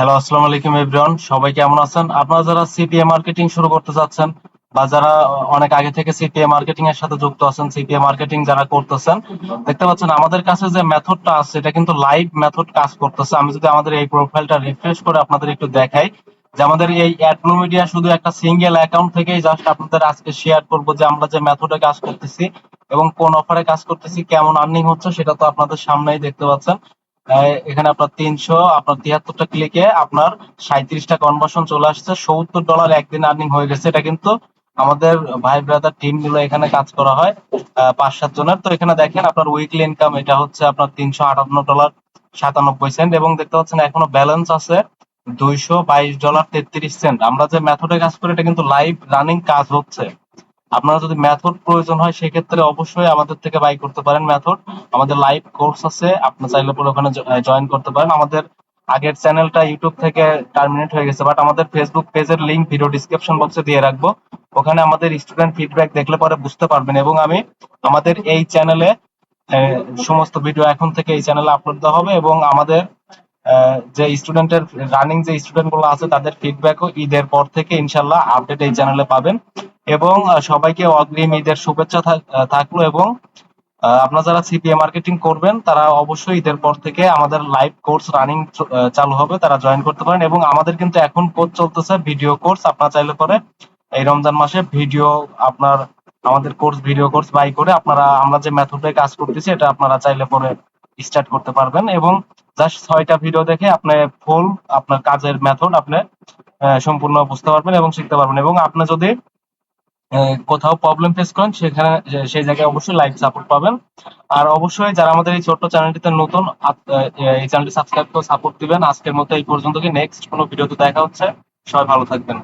Hello, আসসালামু আলাইকুম everyone. সবাই কেমন আছেন? আপনারা যারা সিপিএ মার্কেটিং শুরু করতে চাচ্ছেন বা যারা অনেক আগে থেকে সিপিএ মার্কেটিং এর সাথে যুক্ত আছেন সিপিএ মার্কেটিং যারা করতেছেন, দেখতে পাচ্ছেন আমাদের কাছে যে মেথডটা আছে, এটা কিন্তু লাইভ মেথড কাজ করতেছে। আমি যদি আমাদের এই প্রোফাইলটা রিফ্রেশ করে আপনাদের একটু দেখাই, যে আমাদের এই অ্যাডব্লু মিডিয়া শুধু একটা সিঙ্গেল অ্যাকাউন্ট থেকেই জাস্ট আপনাদের আজকে শেয়ার করব যে আমরা যে মেথডে কাজ করতেছি এবং কোন অফারে কাজ করতেছি, কেমন আর্নিং হচ্ছে, সেটা তো আপনাদের সামনেই দেখতে পাচ্ছেন। এখানে আপনার তিনশো, আপনার তিয়াত্তরটা ক্লিকে আপনার সাঁত্রিশটা কনভার্সন চলে আসছে। সত্তর ডলার একদিন আর্নিং হয়ে গেছে। এটা কিন্তু আমাদের ভাই ব্রাদার টিমগুলো এখানে কাজ করা হয় পাঁচ সাত জনের। তো এখানে দেখেন আপনার উইকলি ইনকাম এটা হচ্ছে আপনার তিনশো আটান্ন ডলার সাতানব্বই সেন্ট এবং দেখতে পাচ্ছেন এখনও ব্যালেন্স আছে দুইশো বাইশ ডলার তেত্রিশ সেন্ট আমরা যে মেথডে কাজ করি, এটা কিন্তু লাইভ রানিং কাজ হচ্ছে। আপনারা যদি মেথড প্রয়োজন হয়, সেক্ষেত্রে অবশ্যই আমাদের থেকে বাই করতে পারেন মেথড আমাদের লাইভ কোর্স আছে, আপনি চাইলে পরে ওখানে জয়েন করতে পারেন। আমাদের আগের চ্যানেলটা ইউটিউব থেকে টার্মিনেট হয়ে গেছে বাট আমাদের ফেসবুক পেজের লিংক ভিডিও ডিসক্রিপশন বক্সে দিয়ে রাখব। ওখানে আমাদের স্টুডেন্ট ফিডব্যাক দেখলে পরে বুঝতে পারবেন এবং আমি আমাদের এই চ্যানেলে সমস্ত ভিডিও এখন থেকে এই চ্যানেলে আপলোড দেওয়া হবে এবং আমাদের যে স্টুডেন্টের রানিং যে স্টুডেন্টগুলো আছে, তাদের ফিডব্যাকও ঈদের পর থেকে ইনশাল্লাহ আপডেট এই চ্যানেলে পাবেন। এবং সবাইকে অগ্রিম ঈদের শুভেচ্ছা থাক- থাকল এবং আপনারা যারা সিপিএ মার্কেটিং করবেন, তারা অবশ্যই ঈদের পর থেকে আমাদের লাইভ কোর্স রানিং চালু হবে, তারা জয়েন করতে পারেন এবং আমাদের কিন্তু এখন কোর্স চলতেছে ভিডিও কোর্স, আপনারা চাইলে পরে এই রমজান মাসে ভিডিও আপনার, আমাদের কোর্স, ভিডিও কোর্স বাই করে আপনারা, আমরা যে মেথডে কাজ করতেছি, এটা আপনারা চাইলে পরে স্টার্ট করতে পারবেন এবং জাস্ট ছয়টা ভিডিও দেখে আপনি ফুল আপনার কাজের মেথড আপনি সম্পূর্ণ বুঝতে পারবেন এবং শিখতে পারবেন এবং আপনি যদি কোথাও প্রবলেম ফেস করেন, সেখানে সেই জায়গায় অবশ্যই লাইভ সাপোর্ট পাবেন। আর অবশ্যই যারা আমাদের এই ছোট্ট চ্যানেলটিতে নতুন এই চ্যানেলটি সাবস্ক্রাইব করে সাপোর্ট দিবেন। আজকের মতো এই পর্যন্ত কি নেক্সট কোনো ভিডিওতে দেখা হচ্ছে। সবাই ভালো থাকবেন।